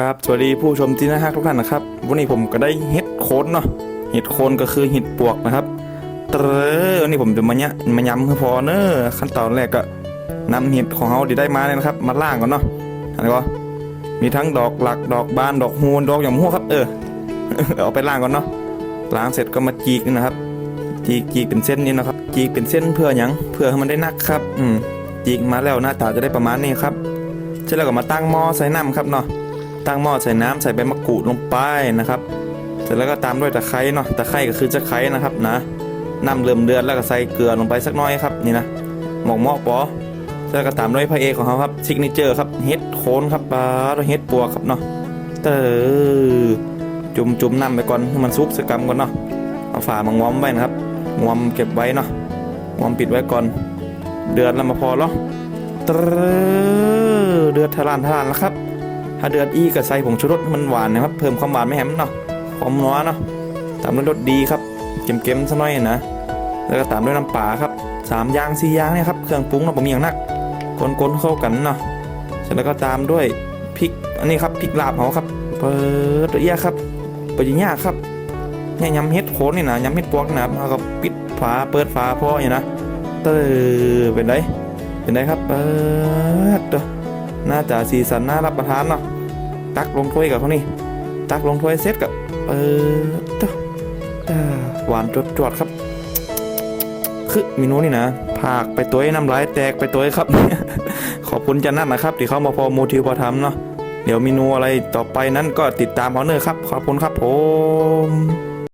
ครับสวัสดีผู้ชมที่น่ารักทุกท่านนะครับ วันนี้ผมก็ได้เห็ดโคนเนาะเห็ดโคนก็คือเห็ดปวกนะครับเตรอวันนี้ผมจะมาเนี่ยมาย้ำให้พอเนอะขั้นตอนแรกก็นำเห็ดของเขาที่ได้มาเนี่ยนะครับ มาล่างก่อนเนาะอันนี้ก็มีทั้งดอกหลักดอกบานดอกฮูนดอกอย่างหัวครับ เออเอาไปล่างก่อนเนาะล้างเสร็จก็มาจีกนะครับ จีกจีกเป็นเส้นนี่นะครับ จีกเป็นเส้นเพื่อหยังเพื่อให้มันได้นักครับ อืมจีกมาแล้วหน้าตาจะได้ประมาณนี้ครับเสร็จแล้วก็มาตั้งหม้อใส่น้ำครับเนาะ ตั้งหม้อใส่น้ำใส่ใบมะกรูดลงไปนะครับ เสร็จแล้วก็ตามด้วยตะไคร้เนาะตะไคร้ก็คือตะไคร้นะครับนะน้ำเริ่มเดือดแล้วก็ใส่เกลือลงไปสักน้อยครับนี่นะหมอกหม้อปอแล้วก็ตามด้วยพระเอกของเขาครับซิกเนเจอร์ครับเฮ็ดโคนครับปลาเฮ็ดปัวครับเนาะเตอจุ่มจุ่มน้ำไปก่อนให้มันซุกสกรรมก่อนเนาะเอาฝามางอมไว้นะครับงอมเก็บไว้เนาะงอมปิดไว้ก่อน เดือดแล้วมาพอแล้วเตอเดือดทะลานทะลานแล้วครับ ถ้าเดือดอีกับใส่ผงชูรสให้มันหวานนะครับ เพิ่มความหวานไม่แหมเนาะความนัวเนาะตามด้วยรสดีครับเค็มๆสักหน่อยนะ แล้วก็ตามด้วยน้ำปลาครับสามอย่างสี่อย่างเนี่ยครับเครื่องปรุงเราผมมีอย่างนักคนๆเข้ากันเนาะเสร็จแล้วก็ตามด้วยพริกอันนี้ครับพริกลาบเขาครับเปิดละเอียครับเปิดอย่างยากครับเนี่ยยำเฮ็ดโคนนี่นะยำเฮ็ดปวกนะครับแล้วก็ปิดฝาเปิดฝาพ่ออย่างนะเตอเป็นไดเป็นไดครับเปิดเด้อ น่าจะสีสันน่ารับประทานเนาะตักลงถ้วยกับเขานี่ตักลงถ้วยเสร็จกับเออจ้าหวานจวดๆครับ คือเมนูนี่นะผากไปตัวน้ำลายแตกไปตัวครับ ขอบคุณจันนัทนะครับที่เข้ามาพอมูทิวพอทำเนาะเดี๋ยวเมนูอะไรต่อไปนั้นก็ติดตามเขาเนอร์ครับ ขอบคุณครับผม